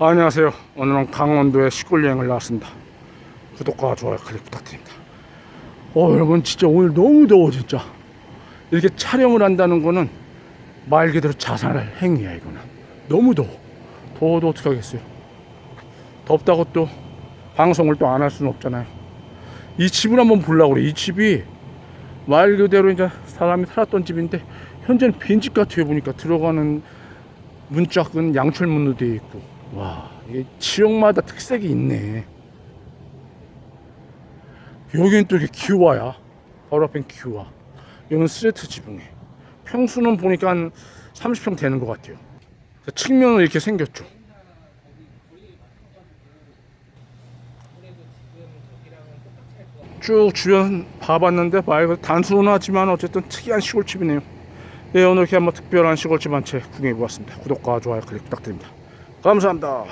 안녕하세요. 오늘은 강원도에 시골 여행을 나왔습니다. 구독과 좋아요 클릭 부탁드립니다. 어, 여러분 진짜 오늘 너무 더워 진짜. 이렇게 촬영을 한다는 거는 말 그대로 자살할 행위야 이거는. 너무 더워. 더워도 어떻게 하겠어요. 덥다고 또 방송을 또 안 할 수는 없잖아요. 이 집을 한번 보려고 그래. 이 집이 말 그대로 이제 사람이 살았던 집인데 현재는 빈집 같아요 보니까 들어가는 문짝은 양철문으로 되어 있고 와 이게 지역마다 특색이 있네. 여기는 또 이렇게 기와야. 바로 앞엔 기와 여기는 스레트 지붕에. 평수는 보니까 한 30평 되는 것 같아요. 측면은 이렇게 생겼죠. 쭉 주변 봐봤는데 말 단순하지만 어쨌든 특이한 시골집이네요. 네, 오늘 이렇게 한번 특별한 시골집 한 채 구경해 보았습니다. 구독과 좋아요 클릭 부탁드립니다. 감사합니다.